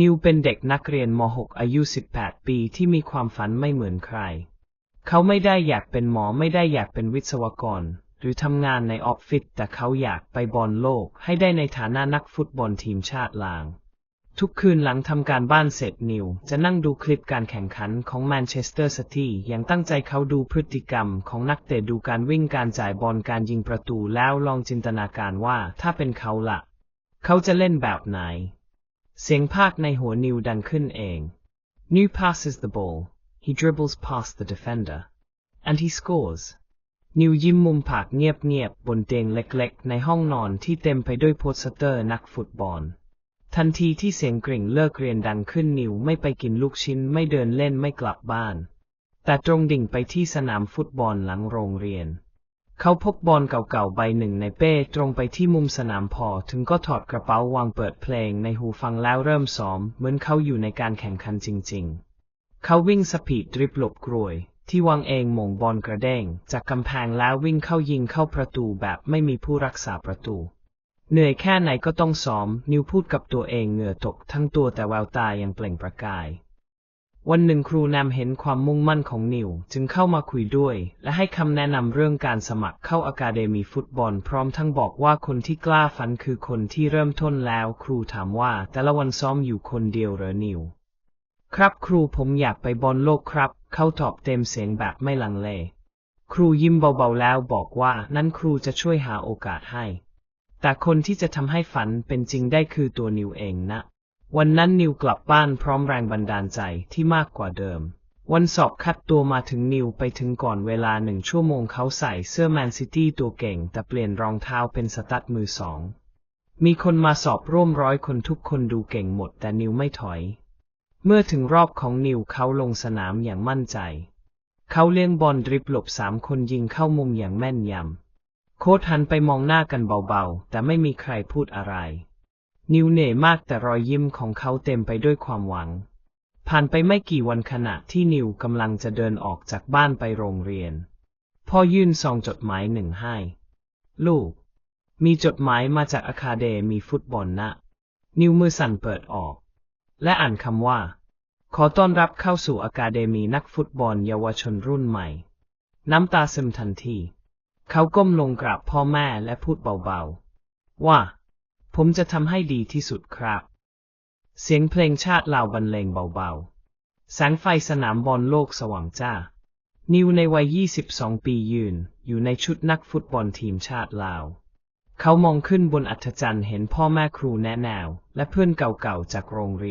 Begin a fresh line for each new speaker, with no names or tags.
นิวเป็นเด็กนักเรียนม .6 อายุ 18 ปีที่มีความฝันไม่เหมือนใคร เขาไม่ได้อยากเป็นหมอไม่ได้อยากเป็นวิศวกร หรือทำงานในออฟฟิศแต่เขาอยากไปบอลโลก ให้ได้ในฐานะนักฟุตบอลทีมชาติลาง ทุกคืนหลังทำการบ้านเสร็จนิว จะนั่งดูคลิปการแข่งขันของแมนเชสเตอร์ซิตี้อย่างตั้งใจเขาดูพฤติกรรมของนักเตะดูการวิ่งการจ่ายบอลการยิงประตูแล้วลองจินตนาการว่าถ้าเป็นเขาละเขาจะเล่นแบบไหน เสียงภาคในหัวนิวดังขึ้นเอง New passes the ball he dribbles past the defender and he scores นิวยิ้มมุมปากเงียบๆบนเตียงเล็กๆ ในห้องนอนที่เต็มไปด้วยโปสเตอร์นักฟุตบอล ทันทีที่เสียงกริ่งเลิกเรียนดังขึ้นนิวไม่ไปกินลูกชิ้นไม่เดินเล่นไม่กลับบ้าน แต่ตรงดิ่งไปที่สนามฟุตบอลหลังโรงเรียน เขาพกบอลเก่าๆใบหนึ่งในเป้ตรงไปที่มุมสนามพอถึงก็ถอดกระเป๋าวางเปิดเพลงในหูฟังแล้วเริ่มซ้อม เหมือนเขาอยู่ในการแข่งขันจริงๆ เขาวิ่งสปีดดริบหลบกรวย ที่วางเองหม่งบอลกระเด้งจากกำแพงแล้ววิ่งเข้ายิงเข้าประตูแบบไม่มีผู้รักษาประตู เหนื่อยแค่ไหนก็ต้องซ้อม นิวพูดกับตัวเองเหงื่อตกทั้งตัวแต่แววตายังเปล่งประกาย วันหนึ่งครูแนมเห็นความมุ่งมั่นของนิว จึงเข้ามาคุยด้วย และให้คำแนะนำเรื่องการสมัครเข้าอะคาเดมีฟุตบอล พร้อมทั้งบอกว่าคนที่กล้าฝันคือคนที่เริ่มต้นแล้ว ครูถามว่า แต่ละวันซ้อมอยู่คนเดียวเหรอนิว ครับครูผมอยากไปบอลโลกครับ เขาตอบเต็มเสียงแบบไม่ลังเล ครูยิ้มเบาๆแล้วบอกว่านั่นครูจะช่วยหาโอกาสให้ แต่คนที่จะทำให้ฝันเป็นจริงได้คือตัวนิวเองนะ วันนั้นนิวกลับบ้านพร้อมแรงบันดาลใจที่มากกว่าเดิม วันสอบคัดตัวมาถึงนิวไปถึงก่อนเวลาหนึ่งชั่วโมงเขาใส่เสื้อแมนซิตี้ตัวเก่ง แต่เปลี่ยนรองเท้าเป็นสตัดมือสอง มีคนมาสอบร่วมร้อยคนทุกคนดูเก่งหมดแต่นิวไม่ถอย เมื่อถึงรอบของนิวเขาลงสนามอย่างมั่นใจ เขาเลี้ยงบอลดริบหลบสามคนยิงเข้ามุมอย่างแม่นยำ โค้ชหันไปมองหน้ากันเบาๆ แต่ไม่มีใครพูดอะไร นิวเหนื่อยมากแต่รอยยิ้มของเขาเต็มไปด้วยความหวัง ผ่านไปไม่กี่วันขณะที่นิวกำลังจะเดินออกจากบ้านไปโรงเรียน พ่อยื่นซองจดหมายหนึ่งให้ ลูก มีจดหมายมาจากอะคาเดมีฟุตบอลนะ นิวมือสั่นเปิดออก และอ่านคำว่า ขอต้อนรับเข้าสู่อะคาเดมีนักฟุตบอลเยาวชนรุ่นใหม่ น้ำตาซึมทันที เขาก้มลงกราบพ่อแม่และพูดเบาๆ ว่า ผมจะทำให้ดีที่สุดครับ เสียงเพลงชาติลาวบรรเลงเบาๆ แสงไฟสนามบอลโลกสว่างจ้า นิวในวัย 22 ปียืน อยู่ในชุดนักฟุตบอลทีมชาติลาว เขามองขึ้นบนอัฒจันทร์เห็นพ่อแม่ครูแนะแนว และเพื่อนเก่าๆจากโรงเรียน